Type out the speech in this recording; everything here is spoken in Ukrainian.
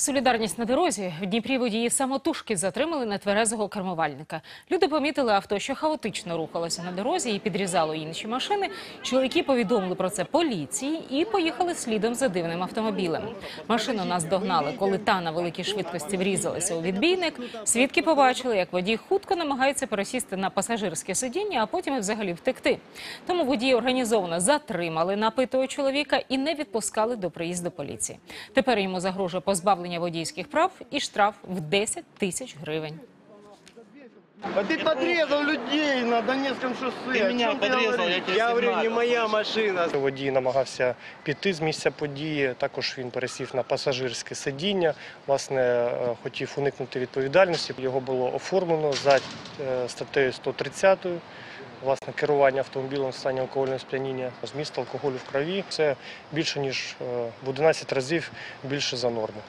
Солідарність на дорозі в Дніпрі водії самотужки затримали нетверезого кермувальника. Люди помітили авто, що хаотично рухалося на дорозі і підрізало інші машини. Чоловіки повідомили про це поліції і поїхали слідом за дивним автомобілем. Машину наздогнали, коли та на великій швидкості врізалася у відбійник. Свідки побачили, як водій хутко намагається пересісти на пасажирське сидіння, а потім і взагалі втекти. Тому водії організовано затримали напитого чоловіка і не відпускали до приїзду поліції. Тепер йому загрожує позбавлення водійських прав і штраф в 10 тисяч гривень. А ты подрезал людей на Донецком шоссе. Ты О меня подрезал, я тебе Я говорю, не моя машина. Водій намагався піти з місця події. Також він пересів на пасажирське сидіння. Власне, е, хотів уникнути відповідальності. Його було оформлено за е, статтею 130. Власне, керування автомобілем в стані алкогольного сп'яніння, зміст алкоголю в крові це більше ніж е, в 11 разів більше за норму.